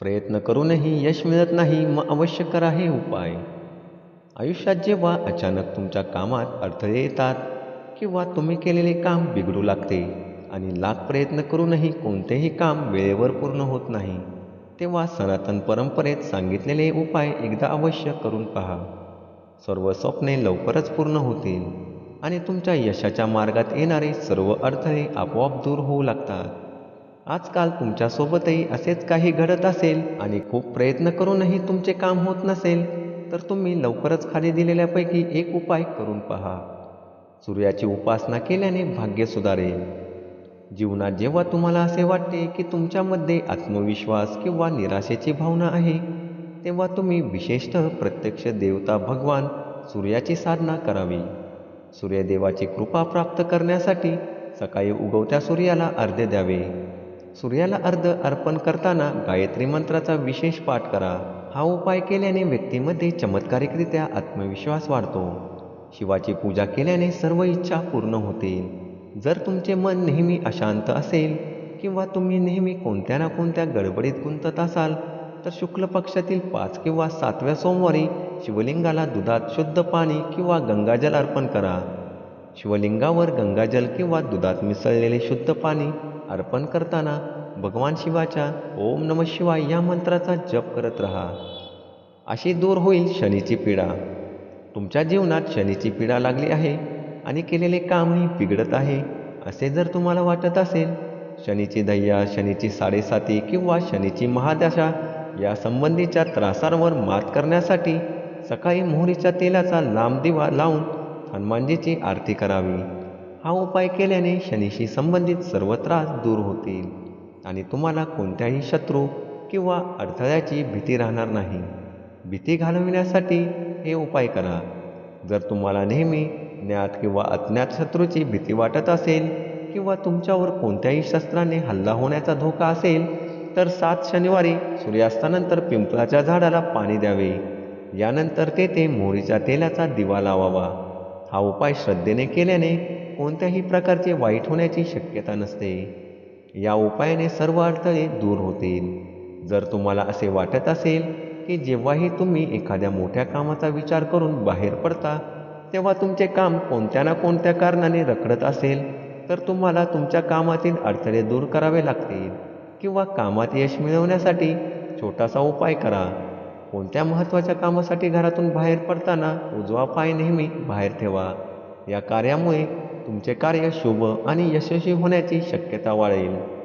प्रयत्न करूनही यश मिळत नाही मग अवश्य करा हे उपाय. आयुष्यात जेव्हा अचानक तुमच्या कामात अडथळे येतात किंवा तुम्ही केलेले काम बिघडू लागते आणि लाख प्रयत्न करूनही कोणतेही काम वेळेवर पूर्ण होत नाही तेव्हा सनातन परंपरेत सांगितलेले उपाय एकदा अवश्य करून पहा. सर्व स्वप्ने लवकरच पूर्ण होतील आणि तुमच्या यशाच्या मार्गात येणारे सर्व अडथळे आपोआप दूर होऊ लागतात. आजकाल तुमच्यासोबतही असेच काही घडत असेल आणि खूप प्रयत्न करूनही तुमचे काम होत नसेल तर तुम्ही लवकरच खाली दिलेल्यापैकी एक उपाय करून पहा. सूर्याची उपासना केल्याने भाग्य सुधारेल. जीवनात जेव्हा तुम्हाला असे वाटते की तुमच्यामध्ये आत्मविश्वास किंवा निराशेची भावना आहे तेव्हा तुम्ही विशेषतः प्रत्यक्ष देवता भगवान सूर्याची साधना करावी. सूर्यदेवाची कृपा प्राप्त करण्यासाठी सकाळी उगवत्या सूर्याला अर्ध द्यावे. सूर्याला अर्ध अर्पण करताना गायत्री मंत्राचा विशेष पाठ करा. हा उपाय केल्याने व्यक्तीमध्ये चमत्कारिकरित्या आत्मविश्वास वाढतो. शिवाची पूजा केल्याने सर्व इच्छा पूर्ण होतील जर तुमचे मन नेहमी अशांत असेल किंवा तुम्ही नेहमी कोणत्या ना कोणत्या गडबडीत गुंतत असाल तर शुक्ल पक्षातील पाच किंवा सातव्या सोमवारी शिवलिंगाला दुधात शुद्ध पाणी किंवा गंगाजल अर्पण करा. शिवलिंगावर गंगाजल किंवा दुधात मिसळलेले शुद्ध पाणी अर्पण करताना भगवान शिवाच्या ओम नम शिवाय या मंत्राचा जप करत राहा. अशी दूर होईल शनीची पीडा. तुमच्या जीवनात शनीची पीडा लागली आहे आणि केलेले कामही बिघडत आहे असे जर तुम्हाला वाटत असेल शनीची दह्या शनीची साडेसाती किंवा शनीची महादशा या संबंधीच्या त्रासांवर मात करण्यासाठी सकाळी मोहरीच्या तेलाचा लांब दिवा लावून हनुमानजीची आरती करावी. हा उपाय केल्याने शनीशी संबंधित सर्व त्रास दूर होतील आणि तुम्हाला कोणत्याही शत्रू किंवा अडथळ्याची भीती राहणार नाही. भीती घालविण्यासाठी हे उपाय करा. जर तुम्हाला नेहमी ज्ञात किंवा अज्ञात शत्रूची भीती वाटत असेल किंवा तुमच्यावर कोणत्याही शस्त्राने हल्ला होण्याचा धोका असेल तर सात शनिवारी सूर्यास्तानंतर पिंपळाच्या झाडाला पाणी द्यावे. यानंतर तेथे मोहरीच्या तेलाचा दिवा लावावा. हा उपाय श्रद्धेने केल्याने कोणत्याही प्रकारचे वाईट होण्याची शक्यता नसते. या उपायाने सर्व अडथळे दूर होतील. जर तुम्हाला असे वाटत असेल की जेव्हाही तुम्ही एखाद्या मोठ्या कामाचा विचार करून बाहेर पडता तेव्हा तुमचे काम कोणत्या ना कोणत्या कारणाने रखडत असेल तर तुम्हाला तुमच्या कामातील अडथळे दूर करावे लागतील किंवा कामात यश मिळवण्यासाठी छोटासा उपाय करा. कोणत्या महत्त्वाच्या कामासाठी घरातून बाहेर पडताना उजवा पाय नेहमी बाहेर ठेवा. या कार्यामुळे तुमचे कार्य शुभ आणि यशस्वी होण्याची शक्यता वाढेल.